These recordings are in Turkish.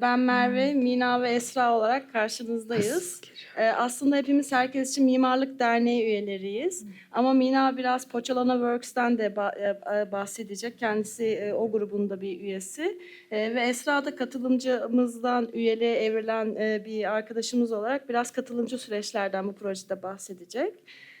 Ben Merve, Mina ve Esra olarak karşınızdayız. Ee, Aslında hepimiz Herkes için Mimarlık Derneği üyeleriyiz. Ama Mina biraz Poçalana Works'ten de e, e, bahsedecek. Kendisi e, o grubun da bir üyesi. Ve Esra da katılımcımızdan üyeliğe evrilen bir arkadaşımız olarak biraz katılımcı süreçlerden bu projede bahsedecek.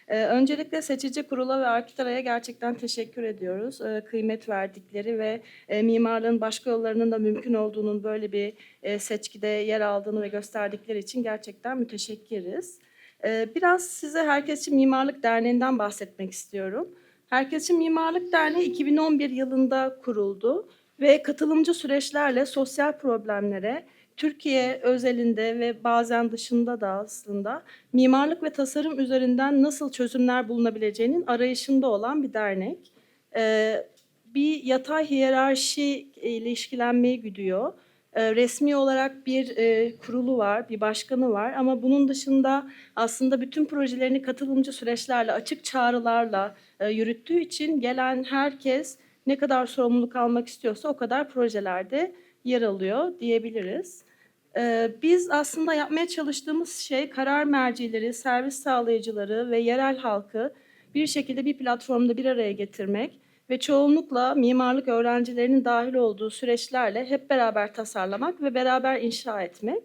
Ee, Öncelikle seçici kurula ve Arkitara'ya gerçekten teşekkür ediyoruz. Ee, Kıymet verdikleri ve e, mimarlığın başka yollarının da mümkün olduğunun böyle bir e, seçkide yer aldığını ve gösterdikleri için gerçekten müteşekkiriz. Ee, Biraz size Herkes için Mimarlık Derneği'nden bahsetmek istiyorum. Herkes için Mimarlık Derneği 2011 yılında kuruldu ve katılımcı süreçlerle sosyal problemlere, Türkiye özelinde ve bazen dışında da aslında mimarlık ve tasarım üzerinden nasıl çözümler bulunabileceğinin arayışında olan bir dernek. Ee, bir yatay hiyerarşi ilişkilenmeyi güdüyor. Ee, resmi olarak bir e, kurulu var, bir başkanı var ama bunun dışında aslında bütün projelerini katılımcı süreçlerle, açık çağrılarla e, yürüttüğü için gelen herkes ne kadar sorumluluk almak istiyorsa o kadar projelerde yer alıyor diyebiliriz. Ee, Biz aslında yapmaya çalıştığımız şey karar mercileri, servis sağlayıcıları ve yerel halkı bir şekilde bir platformda bir araya getirmek ve çoğunlukla mimarlık öğrencilerinin dahil olduğu süreçlerle hep beraber tasarlamak ve beraber inşa etmek.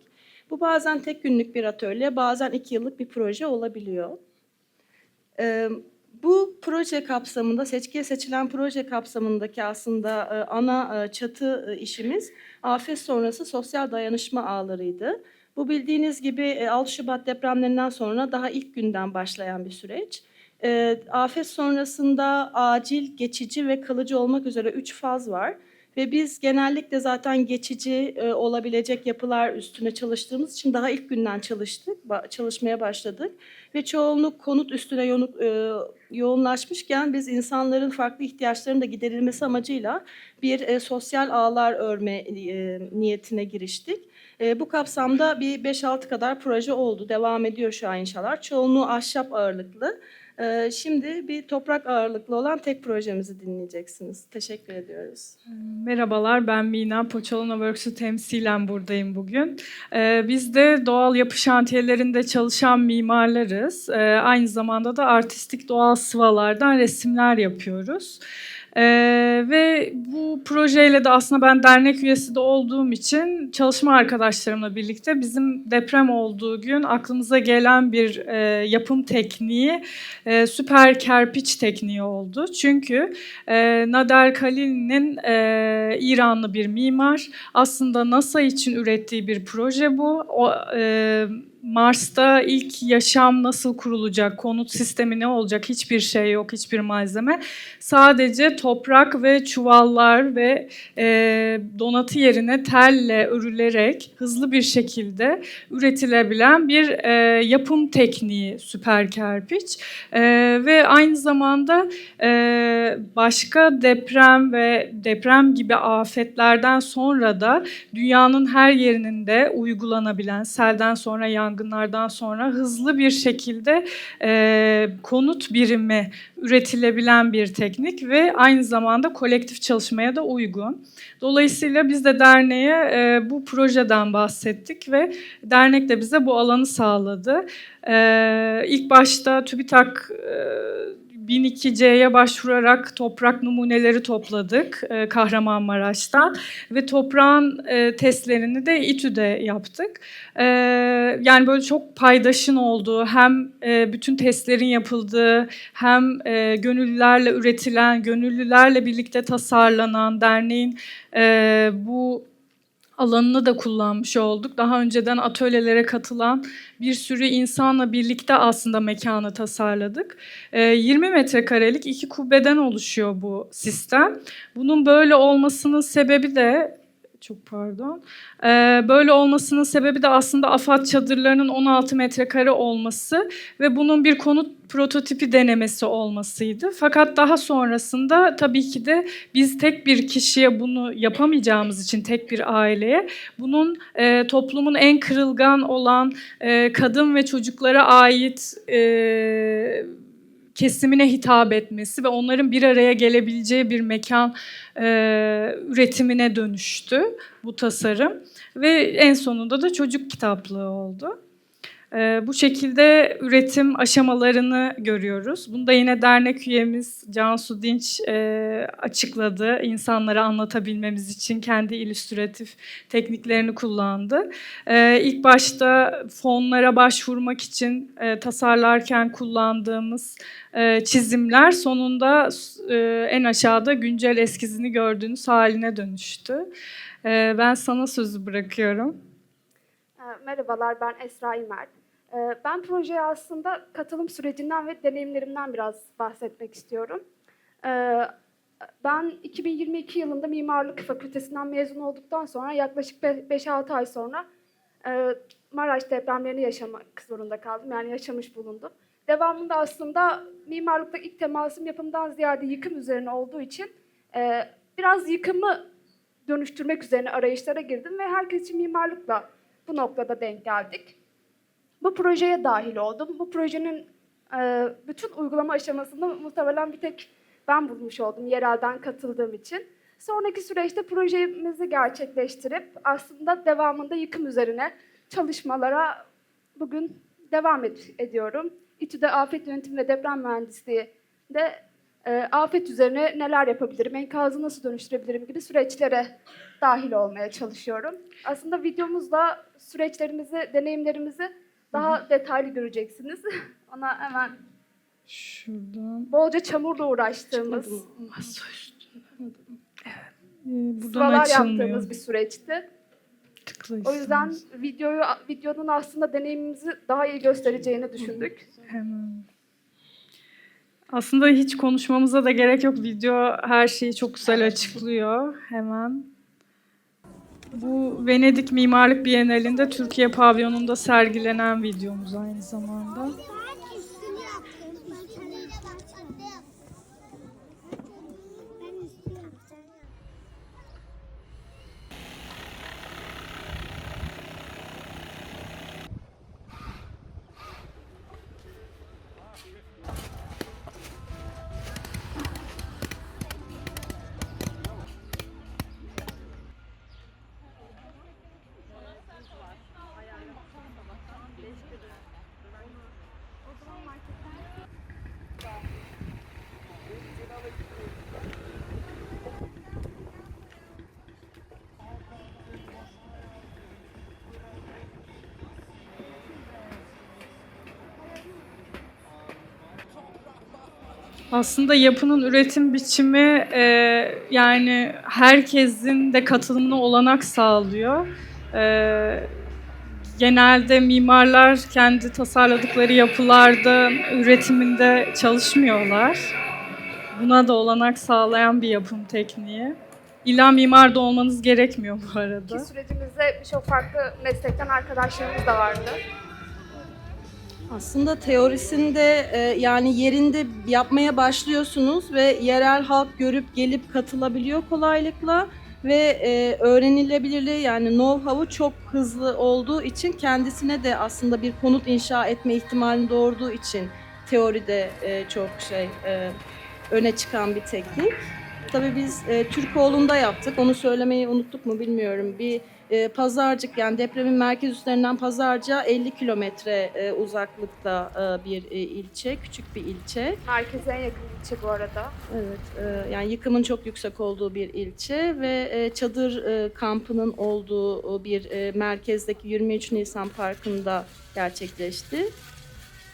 Bu bazen tek günlük bir atölye, bazen iki yıllık bir proje olabiliyor. Bu proje kapsamında, seçkiye seçilen proje kapsamındaki aslında e, ana e, çatı e, işimiz afet sonrası sosyal dayanışma ağlarıydı. Bu bildiğiniz gibi e, 6 Şubat depremlerinden sonra daha ilk günden başlayan bir süreç. Afet sonrasında acil, geçici ve kalıcı olmak üzere üç faz var. Ve biz genellikle zaten geçici e, olabilecek yapılar üstüne çalıştığımız için daha ilk günden çalıştık, ba- çalışmaya başladık. Ve çoğunluk konut üstüne yoğun- e, yoğunlaşmışken biz insanların farklı ihtiyaçlarının da giderilmesi amacıyla bir e, sosyal ağlar örme e, niyetine giriştik. E, bu kapsamda bir 5-6 kadar proje oldu. Devam ediyor şu an inşallah. Çoğunluğu ahşap ağırlıklı. E, şimdi bir toprak ağırlıklı olan tek projemizi dinleyeceksiniz. Teşekkür ediyoruz. Merhabalar, ben Mina. Poçalona Works'ü temsilen buradayım bugün. Ee, biz de doğal yapı şantiyelerinde çalışan mimarlarız. Ee, aynı zamanda da artistik doğal sıvalardan resimler yapıyoruz. Ee, ve bu projeyle de aslında ben dernek üyesi de olduğum için çalışma arkadaşlarımla birlikte bizim deprem olduğu gün aklımıza gelen bir e, yapım tekniği e, süper kerpiç tekniği oldu. Çünkü e, Nader Khalil'in e, İranlı bir mimar. Aslında NASA için ürettiği bir proje bu. O, e, Mars'ta ilk yaşam nasıl kurulacak, konut sistemi ne olacak hiçbir şey yok, hiçbir malzeme. Sadece toprak ve çuvallar ve e, donatı yerine telle örülerek hızlı bir şekilde üretilebilen bir e, yapım tekniği süper kerpiç. E, ve aynı zamanda e, başka deprem ve deprem gibi afetlerden sonra da dünyanın her yerinin de uygulanabilen, selden sonra, yangınlardan sonra hızlı bir şekilde e, konut birimi üretilebilen bir teknik ve aynı zamanda kolektif çalışmaya da uygun. Dolayısıyla biz de derneğe e, bu projeden bahsettik ve dernek de bize bu alanı sağladı. E, ilk başta TÜBİTAK e, 1002C'ye başvurarak toprak numuneleri topladık e, Kahramanmaraş'tan ve toprağın e, testlerini de İTÜ'de yaptık. E, yani böyle çok paydaşın olduğu hem bütün testlerin yapıldığı hem gönüllülerle üretilen, gönüllülerle birlikte tasarlanan derneğin bu alanını da kullanmış olduk. Daha önceden atölyelere katılan bir sürü insanla birlikte aslında mekanı tasarladık. Ee, 20 metrekarelik iki kubbeden oluşuyor bu sistem. Bunun böyle olmasının sebebi de çok pardon. Ee, böyle olmasının sebebi de aslında AFAD çadırlarının 16 metrekare olması ve bunun bir konut prototipi denemesi olmasıydı. Fakat daha sonrasında tabii ki de biz tek bir kişiye bunu yapamayacağımız için tek bir aileye bunun e, toplumun en kırılgan olan e, kadın ve çocuklara ait e, kesimine hitap etmesi ve onların bir araya gelebileceği bir mekan e, üretimine dönüştü bu tasarım. Ve en sonunda da çocuk kitaplığı oldu. Ee, bu şekilde üretim aşamalarını görüyoruz. Bunu da yine dernek üyemiz Cansu Dinç e, açıkladı. İnsanlara anlatabilmemiz için kendi illüstratif tekniklerini kullandı. Ee, ilk başta fonlara başvurmak için e, tasarlarken kullandığımız e, çizimler sonunda en aşağıda güncel eskizini gördüğünüz haline dönüştü. E, ben sana sözü bırakıyorum. Ee, Merhabalar, ben Esra İmer. Ee, Ben projeye aslında katılım sürecinden ve deneyimlerimden biraz bahsetmek istiyorum. Ee, Ben 2022 yılında Mimarlık Fakültesinden mezun olduktan sonra yaklaşık 5-6 ay sonra e, Maraş depremlerini yaşamak zorunda kaldım. Yani yaşamış bulundum. Devamında aslında mimarlıkta ilk temasım yapımdan ziyade yıkım üzerine olduğu için e, biraz yıkımı dönüştürmek üzerine arayışlara girdim ve herkes için mimarlıkla bu noktada denk geldik. Bu projeye dahil oldum. Bu projenin e, bütün uygulama aşamasında muhtemelen bir tek ben bulmuş oldum yerelden katıldığım için. Sonraki süreçte projemizi gerçekleştirip aslında devamında yıkım üzerine çalışmalara bugün devam ed- ediyorum. İTÜ'de afet yönetimi ve deprem mühendisliği de e, afet üzerine neler yapabilirim, enkazı nasıl dönüştürebilirim gibi süreçlere dahil olmaya çalışıyorum. Aslında videomuzda süreçlerimizi, deneyimlerimizi daha detaylı göreceksiniz. Ona hemen Şuradan. bolca çamurla uğraştığımız, Ee, buradan sıvalar açılmıyor. yaptığımız bir süreçti. Tıklayın. O yüzden videoyu videonun aslında deneyimimizi daha iyi göstereceğini düşündük. Hemen. Aslında hiç konuşmamıza da gerek yok. Video her şeyi çok güzel açıklıyor. Hemen. Bu Venedik Mimarlık Bienalinde Türkiye pavyonunda sergilenen videomuz aynı zamanda. Aslında yapının üretim biçimi e, yani herkesin de katılımına olanak sağlıyor. E, genelde mimarlar kendi tasarladıkları yapılarda üretiminde çalışmıyorlar. Buna da olanak sağlayan bir yapım tekniği. İlla mimar da olmanız gerekmiyor bu arada. Ki sürecimizde birçok farklı meslekten arkadaşlarımız da vardı. Aslında teorisinde e, yani yerinde yapmaya başlıyorsunuz ve yerel halk görüp gelip katılabiliyor kolaylıkla ve e, öğrenilebilirliği yani know-how'u çok hızlı olduğu için kendisine de aslında bir konut inşa etme ihtimalini doğurduğu için teoride e, çok şey öne çıkan bir teknik. Tabii biz e, Türkoğlu'nda yaptık. Onu söylemeyi unuttuk mu bilmiyorum. Bir e, Pazarcık yani depremin merkez üstlerinden Pazarcık'a 50 kilometre e, uzaklıkta e, bir e, ilçe, küçük bir ilçe. Merkeze en yakın ilçe bu arada. Evet, e, yani yıkımın çok yüksek olduğu bir ilçe ve e, çadır e, kampının olduğu bir e, merkezdeki 23 Nisan Parkı'nda gerçekleşti.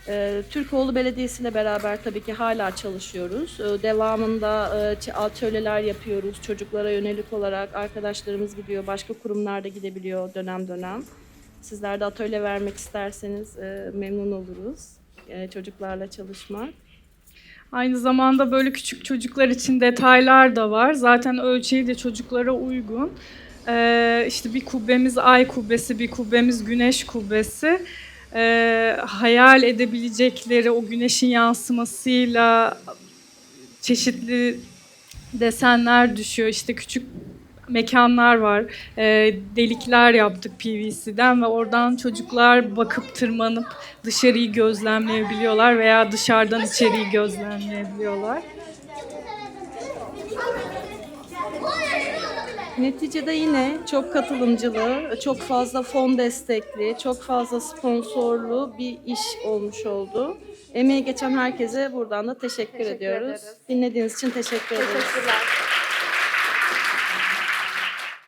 E, Türkoğlu Belediyesi beraber tabii ki hala çalışıyoruz. E, devamında e, atölyeler yapıyoruz. Çocuklara yönelik olarak arkadaşlarımız gidiyor, başka kurumlar da gidebiliyor dönem dönem. Sizler de atölye vermek isterseniz e, memnun oluruz. E, çocuklarla çalışmak. Aynı zamanda böyle küçük çocuklar için detaylar da var. Zaten ölçeği de çocuklara uygun. Ee, işte bir kubbemiz ay kubbesi, bir kubbemiz güneş kubbesi. Ee, hayal edebilecekleri o güneşin yansımasıyla çeşitli desenler düşüyor. İşte küçük mekanlar var. E, delikler yaptık PVC'den ve oradan çocuklar bakıp tırmanıp dışarıyı gözlemleyebiliyorlar veya dışarıdan içeriği gözlemleyebiliyorlar. Neticede yine çok katılımcılı, çok fazla fon destekli, çok fazla sponsorlu bir iş olmuş oldu. Emeği geçen herkese buradan da teşekkür, Teşekkür ediyoruz. ederiz. Dinlediğiniz için teşekkür ederiz. Teşekkürler.